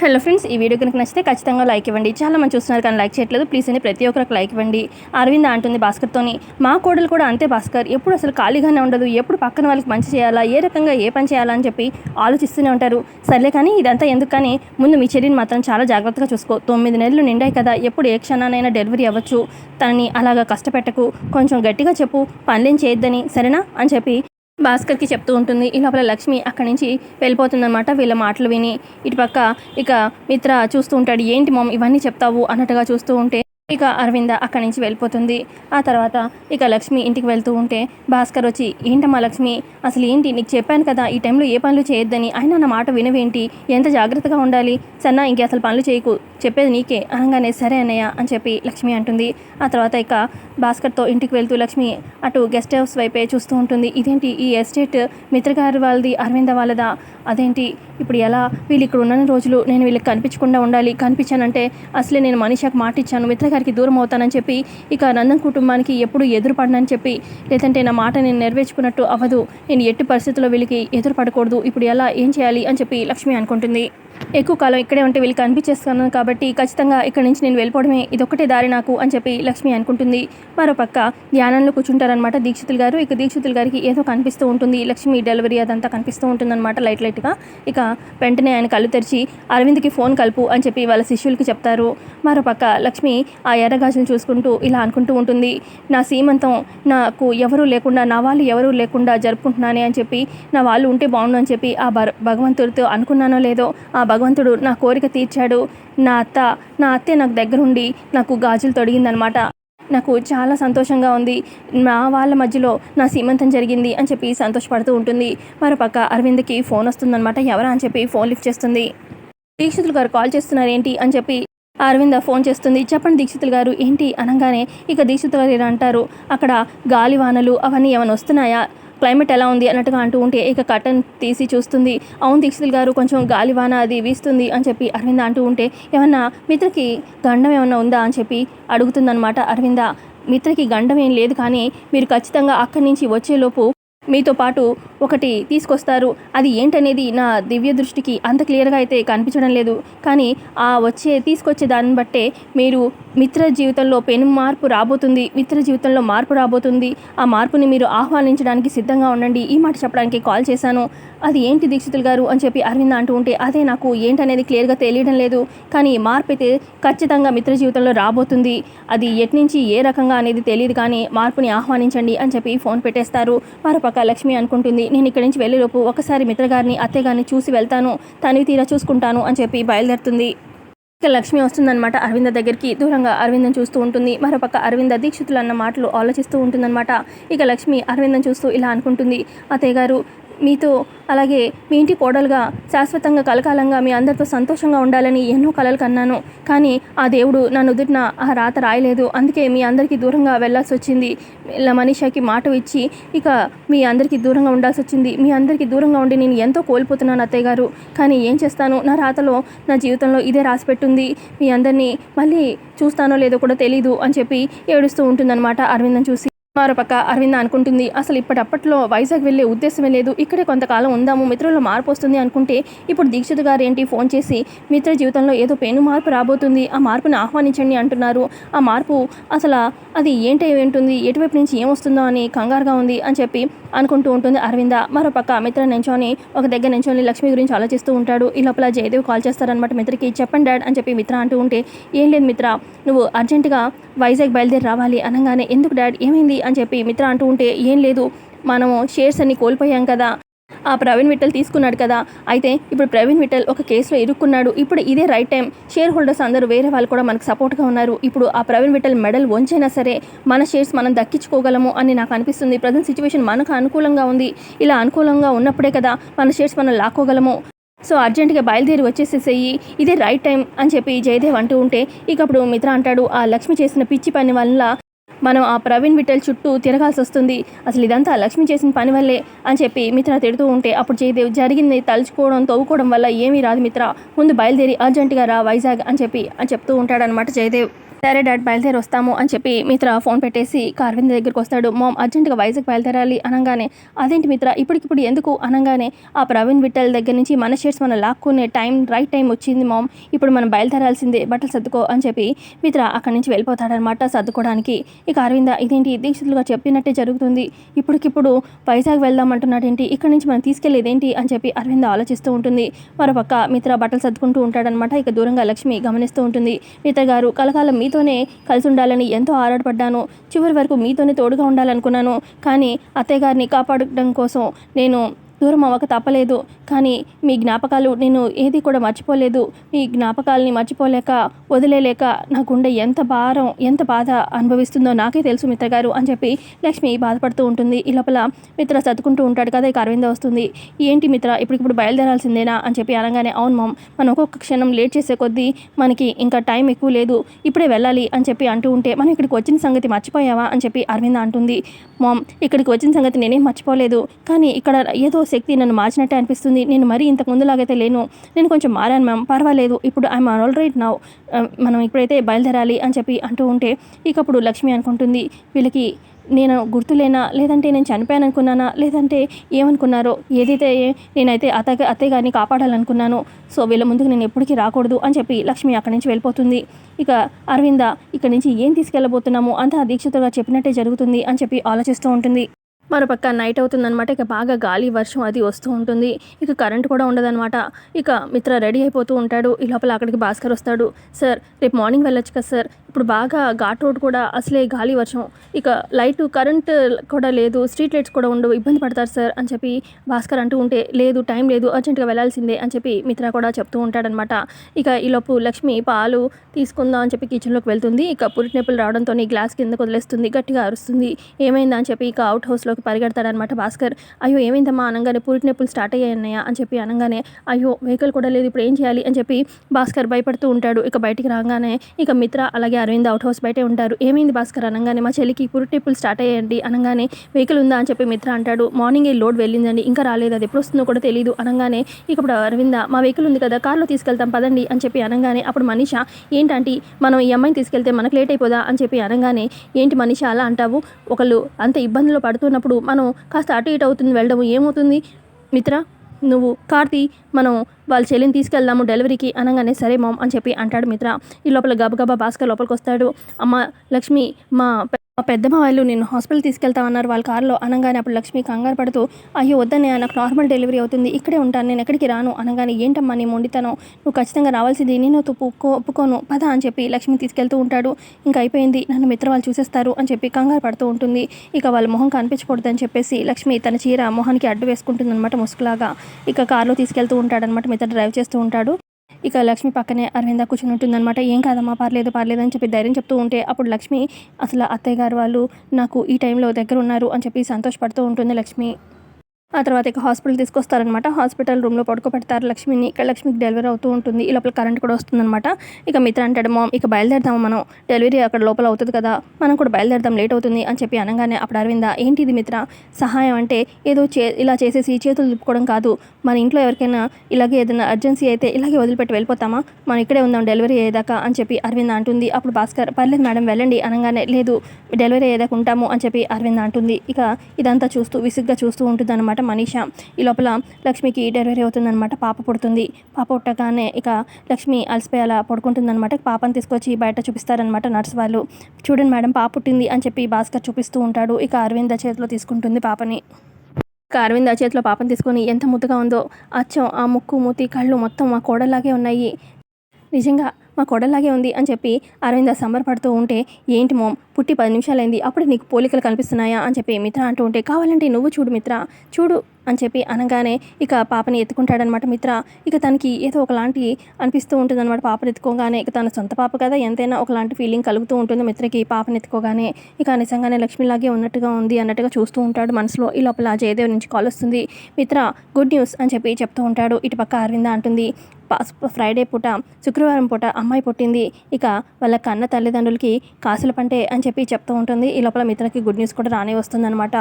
Hello friends ఈ video కనుక నచ్చితే ఖచ్చితంగా లైక్ ఇవ్వండి. చాలా మంది చూస్తున్నారు కానీ లైక్ చేయట్లేదు. ప్లీజ్ అని ప్రతి ఒక్కరికి లైక్ ఇవ్వండి. అరవింద్ అంటుంది భాస్కర్తోని మా కోడలు కూడా అంతే భాస్కర్. ఎప్పుడు అసలు ఖాళీగానే ఉండదు. ఎప్పుడు పక్కన వాళ్ళకి మంచి చేయాలా? ఏ రకంగా ఏ పని చేయాలా? అని చెప్పి ఆలోచిస్తూనే ఉంటారు. సర్లే కానీ ఇదంతా ఎందుకు కానీ ముందు మీ చెల్లిని మాత్రం చాలా జాగ్రత్తగా చూసుకో. తొమ్మిది నెలలు నిండాయి కదా. ఎప్పుడు ఏ క్షణానైనా డెలివరీ అవ్వచ్చు. తనని అలాగా కష్టపెట్టకు. కొంచెం గట్టిగా చెప్పు. పనులేం చేయొద్దని. సరేనా? అని చెప్పి భాస్కర్కి చెప్తూ ఉంటుంది ఈ లోపల లక్ష్మి అక్కడి నుంచి వెళ్ళిపోతుందన్నమాట. వీళ్ళ మాటలు విని ఇటుపక్క ఇక మిత్ర చూస్తూ ఉంటాడు ఏంటి మామ్ ఇవన్నీ చెప్తావు? అన్నట్టుగా చూస్తూ ఉంటే ఇక అరవింద అక్కడి నుంచి వెళ్ళిపోతుంది. ఆ తర్వాత ఇక లక్ష్మి ఇంటికి వెళ్తూ ఉంటే భాస్కర్ వచ్చి ఏంటమ్మా లక్ష్మి అసలు ఏంటి? నీకు చెప్పాను కదా ఈ టైంలో ఏ పనులు చేయొద్దని. అయినా నా మాట వినవేంటి? ఎంత జాగ్రత్తగా ఉండాలి? సన్నా ఇంకే అసలు పనులు చేయకు. చెప్పేది నీకే. అనగానే సరే అన్నయ్య అని చెప్పి లక్ష్మి అంటుంది. ఆ తర్వాత ఇక భాస్కర్తో ఇంటికి వెళ్తూ లక్ష్మి అటు గెస్ట్ హౌస్ వైపే చూస్తూ ఉంటుంది. ఇదేంటి? ఈ ఎస్టేట్ మిత్రగారి వాళ్ళది అరవింద వాళ్ళదా? అదేంటి? ఇప్పుడు ఎలా? వీళ్ళు ఇక్కడ ఉన్న రోజులు నేను వీళ్ళకి కనిపించకుండా ఉండాలి. కనిపించానంటే అసలే నేను మనిషికి మాట ఇచ్చాను మిత్రగారికి దూరం అవుతానని చెప్పి ఇక నందన్ కుటుంబానికి ఎప్పుడు ఎదురుపడనని చెప్పి లేదంటే నా మాట నేను నెరవేర్చుకున్నట్టు అవ్వదు. నేను ఎట్టి పరిస్థితుల్లో వీళ్ళకి ఎదురుపడకూడదు. ఇప్పుడు ఎలా ఏం చేయాలి అని చెప్పి లక్ష్మి అనుకుంటుంది. ఎక్కువ కాలం ఇక్కడే ఉంటే వీళ్ళకి అనిపించేస్తున్నాను కాబట్టి ఖచ్చితంగా ఇక్కడి నుంచి నేను వెళ్ళిపోవడమే ఇదొక్కటే దారి నాకు అని చెప్పి లక్ష్మి అనుకుంటుంది. మరోపక్క ధ్యానంలో కూర్చుంటారనమాట దీక్షితులు గారు. ఇక దీక్షితులు గారికి ఏదో కనిపిస్తూ ఉంటుంది. లక్ష్మి డెలివరీ అదంతా కనిపిస్తూ ఉంటుందన్నమాట లైట్ లైట్గా. ఇక వెంటనే ఆయన కళ్ళు తెరిచి అరవింద్కి ఫోన్ కలుపు అని చెప్పి వాళ్ళ శిష్యులకి చెప్తారు. మరోపక్క లక్ష్మి ఆ ఎర్రగాజులు చూసుకుంటూ ఇలా అనుకుంటూ ఉంటుంది నా సీమంతం నాకు ఎవరూ లేకుండా నా వాళ్ళు ఎవరూ లేకుండా జరుపుకుంటున్నానే అని చెప్పి నా వాళ్ళు ఉంటే బాగుండు అని చెప్పి ఆ భగవంతుడితో అనుకున్నానో లేదో ఆ భగవంతుడు నా కోరిక తీర్చాడు. నా అత్త నా అత్తే నాకు దగ్గరుండి నాకు గాజులు తొడిగిందనమాట. నాకు చాలా సంతోషంగా ఉంది. నా వాళ్ళ మధ్యలో నా సీమంతం జరిగింది అని చెప్పి సంతోషపడుతూ ఉంటుంది. మరోపక్క అరవింద్కి ఫోన్ వస్తుందన్నమాట ఎవరా? అని చెప్పి ఫోన్ లిఫ్ట్ చేస్తుంది. దీక్షితులు గారు కాల్ చేస్తున్నారు ఏంటి అని చెప్పి అరవింద ఫోన్ చేస్తుంది. చెప్పండి దీక్షితులు గారు ఏంటి అనగానే ఇక దీక్షితులు గారు అంటారు. అక్కడ గాలివానలు అవన్నీ ఏమైనా వస్తున్నాయా? క్లైమేట్ ఎలా ఉంది అన్నట్టుగా అంటూ ఉంటే ఇక కటన్ తీసి చూస్తుంది. అవును దీక్షితులు గారు కొంచెం గాలివాన అది వీస్తుంది అని చెప్పి అరవింద అంటూ ఉంటే ఏమన్నా మిత్రకి గండం ఏమన్నా ఉందా అని చెప్పి అడుగుతుందన్నమాట అరవింద. మిత్రకి గండం ఏం లేదు కానీ మీరు ఖచ్చితంగా అక్కడి నుంచి వచ్చేలోపు మీతో పాటు ఒకటి తీసుకొస్తారు. అది ఏంటనేది నా దివ్య దృష్టికి అంత క్లియర్గా అయితే కనిపించడం లేదు. కానీ ఆ వచ్చే తీసుకొచ్చే దాన్ని బట్టే మీరు మిత్ర జీవితంలో పెను మార్పు రాబోతుంది. మిత్ర జీవితంలో మార్పు రాబోతుంది. ఆ మార్పుని మీరు ఆహ్వానించడానికి సిద్ధంగా ఉండండి. ఈ మాట చెప్పడానికి కాల్ చేశాను. అది ఏంటి దీక్షితులు గారు అని చెప్పి అరవింద అంటూ ఉంటే అదే నాకు ఏంటనేది క్లియర్గా తెలియడం లేదు. కానీ మార్పు అయితే ఖచ్చితంగా మిత్ర జీవితంలో రాబోతుంది. అది ఎట్నుంచి ఏ రకంగా అనేది తెలియదు కానీ మార్పుని ఆహ్వానించండి అని చెప్పి ఫోన్ పెట్టేస్తారు. మరోపక్క లక్ష్మి అనుకుంటుంది. నేను ఇక్కడి నుంచి వెళ్ళేలోపు ఒకసారి మిత్రగారిని అత్తగారిని చూసి వెళ్తాను. తనివి తీరా చూసుకుంటాను అని చెప్పి బయలుదేరుతుంది. ఇక లక్ష్మి వస్తుందన్నమాట అరవింద దగ్గరికి. దూరంగా అరవిందం చూస్తూ ఉంటుంది. మరోపక్క అరవింద దీక్షితులు అన్న మాటలు ఆలోచిస్తూ ఉంటుందన్నమాట. ఇక లక్ష్మి అరవిందం చూస్తూ ఇలా అనుకుంటుంది. అత్తయ్య గారు మీతో అలాగే మీ ఇంటి కోడలుగా శాశ్వతంగా కలకాలంగా మీ అందరితో సంతోషంగా ఉండాలని ఎన్నో కలలు కన్నాను. కానీ ఆ దేవుడు నా నుదుటిన ఆ రాత రాయలేదు. అందుకే మీ అందరికీ దూరంగా వెళ్ళాల్సి వచ్చింది. ఇలా మనీషాకి మాట ఇచ్చి ఇక మీ అందరికీ దూరంగా ఉండాల్సి వచ్చింది. మీ అందరికీ దూరంగా ఉండి నేను ఎంతో కోల్పోతున్నాను అత్తయ్య గారు. కానీ ఏం చేస్తాను? నా రాతలో నా జీవితంలో ఇదే రాసిపెట్టుంది మీ అందరినీ మళ్ళీ చూస్తానో లేదో కూడా తెలీదు అని చెప్పి ఏడుస్తూ ఉంటుందన్నమాట అరవిందం చూసి. మరోపక్క అరవింద అనుకుంటుంది. అసలు ఇప్పటప్పట్లో వైజాగ్ వెళ్ళే ఉద్దేశమే లేదు. ఇక్కడే కొంతకాలం ఉందాము మిత్రుల్లో మార్పు వస్తుంది అనుకుంటే ఇప్పుడు దీక్షిత్ గారు ఏంటి ఫోన్ చేసి మిత్ర జీవితంలో ఏదో పెను మార్పు రాబోతుంది ఆ మార్పును ఆహ్వానించండి అంటున్నారు. ఆ మార్పు అసలు అది ఏంటి ఏంటుంది ఎటువైపు నుంచి ఏమొస్తుందో అని కంగారుగా ఉంది అని చెప్పి అనుకుంటూ ఉంటుంది అరవింద. మరోపక్క మిత్ర నించొని ఒక దగ్గర నించొని లక్ష్మి గురించి ఆలోచిస్తూ ఉంటాడు. ఈ లోపల జయదేవ్ కాల్ చేస్తారనమాట మిత్రకి చెప్పండి డాడ్ అని చెప్పి మిత్ర అంటూ ఉంటే ఏం లేదు మిత్ర నువ్వు అర్జెంటుగా వైజాగ్ బయలుదేరి రావాలి అనగానే ఎందుకు డాడ్? ఏమైంది? అని చెప్పి మిత్ర అంటూ ఉంటే ఏం లేదు మనము షేర్స్ అన్ని కోల్పోయాం కదా. ఆ ప్రవీణ్ విఠల్ తీసుకున్నాడు కదా. అయితే ఇప్పుడు ప్రవీణ్ విఠల్ ఒక కేసులో ఇరుక్కున్నాడు. ఇప్పుడు ఇదే రైట్ టైం షేర్ హోల్డర్స్ అందరూ వేరే వాళ్ళు కూడా మనకు సపోర్ట్గా ఉన్నారు. ఇప్పుడు ఆ ప్రవీణ్ విఠల్ మెడల్ వంచైనా సరే మన షేర్స్ మనం దక్కించుకోగలము అని నాకు అనిపిస్తుంది. ప్రజెంట్ సిచ్యువేషన్ మనకు అనుకూలంగా ఉంది. ఇలా అనుకూలంగా ఉన్నప్పుడే కదా మన షేర్స్ మనం లాక్కోగలము. సో అర్జెంటుగా బయలుదేరి వచ్చేసేసేయి. ఇదే రైట్ టైం అని చెప్పి జయదేవ్ అంటూ ఉంటే ఇక అప్పుడు మిత్ర అంటాడు ఆ లక్ష్మి చేసిన పిచ్చి పని వల్ల మనం ఆ ప్రవీణ్ విఠల్ చుట్టూ తిరగాల్సి వస్తుంది. అసలు ఇదంతా లక్ష్మి చేసిన పని వల్లే అని చెప్పి మిత్ర తిడుతూ ఉంటే అప్పుడు జయదేవ్ జరిగింది తలుచుకోవడం తవ్వుకోవడం వల్ల ఏమీ రాదు మిత్ర. ముందు బయలుదేరి అర్జెంటుగా రా వైజాగ్ అని చెప్పి అని చెప్తూ ఉంటాడనమాట జయదేవ్. సరే డాడ్ బయలుదేరి వస్తాము అని చెప్పి మిత్ర ఫోన్ పెట్టేసి ఇక అరవింద్ దగ్గరికి వస్తాడు. మామ్ అర్జెంటుగా వైజాగ్ బయలుదేరాలి అనగానే అదేంటి మిత్ర ఇప్పటికిప్పుడు ఎందుకు? అనగానే ఆ ప్రవీణ్ విట్టల్ దగ్గర నుంచి మన షేర్స్ మనం లాక్కునే టైం రైట్ టైం వచ్చింది మామ్. ఇప్పుడు మనం బయలుదేరాల్సిందే బట్టలు సర్దుకో అని చెప్పి మిత్ర అక్కడి నుంచి వెళ్ళిపోతాడనమాట సర్దుకోవడానికి ఇక అరవింద ఇదేంటి దీక్షితులుగా చెప్పినట్టే జరుగుతుంది. ఇప్పటికిప్పుడు వైజాగ్ వెళ్దాం అంటున్నాడేంటి ఇక్కడి నుంచి మనం తీసుకెళ్ళేదేంటి అని చెప్పి అరవింద ఆలోచిస్తూ ఉంటుంది. మరోపక్క మిత్ర బట్టలు సర్దుకుంటూ ఉంటాడనమాట ఇక దూరంగా లక్ష్మి గమనిస్తూ ఉంటుంది. మిత్ర గారు కలకాలం మీతోనే కలిసి ఉండాలని ఎంతో ఆరాటపడ్డాను. చివరి వరకు మీతోనే తోడుగా ఉండాలనుకున్నాను. కానీ అత్తయ్య గారిని కాపాడడం కోసం నేను దూరం అవ్వక తప్పలేదు. కానీ మీ జ్ఞాపకాలు నేను ఏది కూడా మర్చిపోలేదు. మీ జ్ఞాపకాలని మర్చిపోలేక వదిలేలేక నా గుండె ఎంత భారం ఎంత బాధ అనుభవిస్తుందో నాకే తెలుసు మిత్రగారు అని చెప్పి లక్ష్మి బాధపడుతూ ఉంటుంది. ఈ లోపల మిత్ర సర్దుకుంటూ ఉంటాడు కదా ఇక అరవింద వస్తుంది. ఏంటి మిత్ర ఇప్పటికిప్పుడు బయలుదేరాల్సిందేనా? అని చెప్పి అనగానే అవును మామ్ మనం ఒక్కొక్క క్షణం లేట్ చేసే కొద్దీ మనకి ఇంకా టైం ఎక్కువ లేదు. ఇప్పుడే వెళ్ళాలి అని చెప్పి అంటూ ఉంటే మనం ఇక్కడికి వచ్చిన సంగతి మర్చిపోయావా? అని చెప్పి అరవింద అంటుంది. మామ్ ఇక్కడికి వచ్చిన సంగతి నేనేం మర్చిపోలేదు. కానీ ఇక్కడ ఏదో శక్తి నన్ను మార్చినట్టే అనిపిస్తుంది. నేను మరీ ఇంతకు ముందులాగైతే లేను. నేను కొంచెం మారాను మ్యామ్. పర్వాలేదు. ఇప్పుడు ఐఎమ్ ఆల్ రైట్ నౌ. మనం ఇప్పుడైతే బయలుదేరాలి అని చెప్పి అంటూ ఉంటే ఇక అప్పుడు లక్ష్మి అనుకుంటుంది. వీళ్ళకి నేను గుర్తులేనా? లేదంటే నేను చనిపోయాను అనుకున్నానా లేదంటే ఏమనుకున్నారో? ఏదైతే నేనైతే అత్తయ్య అత్తయ్య గారిని కాపాడాలనుకున్నాను? సో వీళ్ళ ముందుకు నేను ఎప్పటికీ రాకూడదు అని చెప్పి లక్ష్మి అక్కడి నుంచి వెళ్ళిపోతుంది. ఇక అరవింద ఇక్కడి నుంచి ఏం తీసుకెళ్ళబోతున్నాము? అంతా దీక్షితుగా చెప్పినట్టే జరుగుతుంది అని చెప్పి ఆలోచిస్తూ ఉంటుంది. మరోపక్క నైట్ అవుతుందన్నమాట. ఇక బాగా గాలి వర్షం అది వస్తూ ఉంటుంది. ఇక కరెంట్ కూడా ఉండదన్నమాట. ఇక మిత్ర రెడీ అయిపోతూ ఉంటాడు. ఈ లోపల అక్కడికి భాస్కర్ వస్తాడు. సార్ రేపు మార్నింగ్ వెళ్ళొచ్చు కదా సార్? ఇప్పుడు బాగా ఘాట్ రోడ్ కూడా అసలే గాలి వర్షం. ఇక లైట్ కరెంట్ కూడా లేదు స్ట్రీట్ లైట్స్ కూడా ఉండవు ఇబ్బంది పడతారు సార్ అని చెప్పి భాస్కర్ అంటూ ఉంటే లేదు టైం లేదు అర్జెంటుగా వెళ్ళాల్సిందే అని చెప్పి మిత్ర కూడా చెప్తూ ఉంటాడనమాట ఇక ఈలోపు లక్ష్మి పాలు తీసుకుందాం అని చెప్పి కిచెన్లోకి వెళ్తుంది. ఇక పురిటి నొప్పులు రావడంతో గ్లాస్ కింద వదిలేస్తుంది గట్టిగా అరుస్తుంది. ఏమైందా అని చెప్పి ఇక అవుట్ హౌస్లోకి లోకి పరిగెడతాడనమాట భాస్కర్. అయ్యో ఏమైందమ్మా అనగానే పురిటి నొప్పులు స్టార్ట్ అయ్యాయన్నయ్య అని చెప్పి అనగానే అయ్యో వెహికల్ కూడా లేదు ఇప్పుడు ఏం చేయాలి అని చెప్పి భాస్కర్ భయపడుతూ ఉంటాడు. ఇక బయటికి రాగానే ఇక మిత్ర అలాగే అరవింద్ అవుట్ హౌస్ బయటే ఉంటారు. ఏమైంది భాస్కర్? అనగానే మా చెల్లికి పురుటిప్పులు స్టార్ట్ అయ్యండి అనగానే వెహికల్ ఉందా అని చెప్పి మిత్ర అంటాడు. మార్నింగ్ ఏ లోడ్ వెళ్ళిందండి. ఇంకా రాలేదు. అది ఎప్పుడు వస్తుందో కూడా తెలియదు అనగానే ఇక అరవింద మా వెహికల్ ఉంది కదా కార్లో తీసుకెళ్తాం పదండి అని చెప్పి అనగానే అప్పుడు మనీష ఏంటంటే మనం ఈ అమ్మాయిని తీసుకెళ్తే మనకు లేట్ అయిపోదా? అని చెప్పి అనగానే ఏంటి మనీష అలా అంటావు? ఒకళ్ళు అంత ఇబ్బందులు పడుతున్నప్పుడు మనం కాస్త అటు ఇటు అవుతుంది వెళ్ళడం ఏమవుతుంది? మిత్ర నువ్వు కార్తీ మనం వాళ్ళ చెల్లిని తీసుకెళ్దాము డెలివరీకి అనగానే సరే మామ్ అని చెప్పి అంటాడు మిత్ర. ఈ లోపల గబగబా భాస్కర్ లోపలికి వస్తాడు అమ్మ లక్ష్మి మా మా పెద్దమ్మ వాళ్ళు నేను హాస్పిటల్ తీసుకెళ్తామన్నారు. వాళ్ళ కారులో అనగానే అప్పుడు లక్ష్మి కంగారు పడుతూ అయ్యో వద్దనే నాకు నార్మల్ డెలివరీ అవుతుంది. ఇక్కడే ఉంటాను. నేను ఎక్కడికి రాను. అనగానే ఏంటమ్మా నీ మొండితనం? నువ్వు ఖచ్చితంగా రావాల్సింది నేను ఒప్పుకో ఒప్పుకోను. పద అని చెప్పి లక్ష్మి తీసుకెళ్తూ ఉంటాడు. ఇంకా అయిపోయింది. నన్ను మిత్ర వాళ్ళు చూసేస్తారు అని చెప్పి కంగారు పడుతూ ఉంటుంది. ఇక వాళ్ళ మొహం కనిపించకూడదని చెప్పేసి లక్ష్మి తన చీర మొహానికి అడ్డు వేసుకుంటుందన్నమాట ముసుగులాగా. ఇక కారులో తీసుకెళ్తూ ఉంటాడనమాట మిత్ర డ్రైవ్ చేస్తూ ఉంటాడు. ఇక లక్ష్మి పక్కనే అరవింద కూర్చుని ఉంటుందన్నమాట. ఏం కాదమ్మా పర్లేదు పర్లేదు అని చెప్పి ధైర్యం చెప్తూ ఉంటే అప్పుడు లక్ష్మి అసలు అత్తయ్య గారు వాళ్ళు నాకు ఈ టైంలో దగ్గర ఉన్నారు అని చెప్పి సంతోషపడుతూ ఉంటుంది లక్ష్మి. ఆ తర్వాత ఇక హాస్పిటల్ తీసుకొస్తారనమాట. హాస్పిటల్ రూమ్లో పడుకోబెడతారు. లక్ష్మిని ఇక్కడ లక్ష్మికి డెలివరీ అవుతూ ఉంటుంది. ఈ లోపల కరెంట్ కూడా వస్తుందనమాట. ఇక మిత్ర అంటాడు మామ్ ఇక బయలుదేరదాము మనం. డెలివరీ అక్కడ లోపల అవుతుంది కదా. మనం కూడా బయలుదేరదాం లేట్ అవుతుంది అని చెప్పి అనగానే అప్పుడు అరవింద ఏంటి ఇది మిత్ర? సహాయం అంటే ఏదో చే ఇలా చేసేసి చేతులు తిప్పుకోవడం కాదు. మన ఇంట్లో ఎవరికైనా ఇలాగే ఏదైనా అర్జెన్సీ అయితే ఇలాగే వదిలిపెట్టి వెళ్ళిపోతామా? మనం ఇక్కడే ఉందాం డెలివరీ అయ్యేదాకా అని చెప్పి అరవింద అంటుంది. అప్పుడు భాస్కర్ పర్లేదు మేడం వెళ్ళండి అనగానే లేదు డెలివరీ అయ్యేదాకా ఉంటాము అని చెప్పి అరవింద అంటుంది. ఇక ఇదంతా చూస్తూ విసుగ్గా చూస్తూ ఉంటుంది అనమాట మనీష. ఈ లోపల లక్ష్మికి డెలివరీ అవుతుందన్నమాట. పాప పుడుతుంది. పాప పుట్టగానే ఇక లక్ష్మి అలసిపోయి అలా పడుకుంటుందనమాట పాపని తీసుకొచ్చి బయట చూపిస్తారనమాట నర్స్ వాళ్ళు. చూడండి మేడం పాప పుట్టింది అని చెప్పి భాస్కర్ చూపిస్తూ ఉంటాడు. ఇక అరవింద చేతిలో తీసుకుంటుంది పాపని. ఇక అరవింద్ ఆ చేతిలో పాపని తీసుకొని ఎంత ముద్దుగా ఉందో. అచ్చం ఆ ముక్కు మూతి కళ్ళు మొత్తం మా కోడలాగే ఉన్నాయి. నిజంగా మా కొడలాగే ఉంది అని చెప్పి అరవింద సంబరపడుతూ ఉంటే ఏంటి మోమ్ పుట్టి పది నిమిషాలైంది అప్పుడు నీకు పోలికలు కనిపిస్తున్నాయా? అని చెప్పి మిత్ర అంటూ ఉంటే కావాలంటే నువ్వు చూడు మిత్ర చూడు అని చెప్పి అనగానే ఇక పాపని ఎత్తుకుంటాడనమాట మిత్ర. ఇక తనకి ఏదో ఒకలాంటి అనిపిస్తూ ఉంటుంది అనమాట పాపని ఎత్తుకోగానే. ఇక తన సొంత పాప కదా ఎంతైనా ఒకలాంటి ఫీలింగ్ కలుగుతూ ఉంటుంది మిత్రకి పాపని ఎత్తుకోగానే. ఇక నిజంగానే లక్ష్మిలాగే ఉన్నట్టుగా ఉంది అన్నట్టుగా చూస్తూ ఉంటాడు మనసులో. ఈ లోపల జయదేవ్ నుంచి కాల్ వస్తుంది. మిత్ర గుడ్ న్యూస్ అని చెప్పి చెప్తూ ఉంటాడు. ఇటు పక్క అరవింద అంటుంది. ఫ్రైడే పూట శుక్రవారం పూట అమ్మాయి పుట్టింది. ఇక వాళ్ళ కన్న తల్లిదండ్రులకి కాసుల పంటే అని చెప్పి చెప్తూ ఉంటుంది. ఈ లోపల మిత్రకి గుడ్ న్యూస్ కూడా రానే వస్తుందన్నమాట.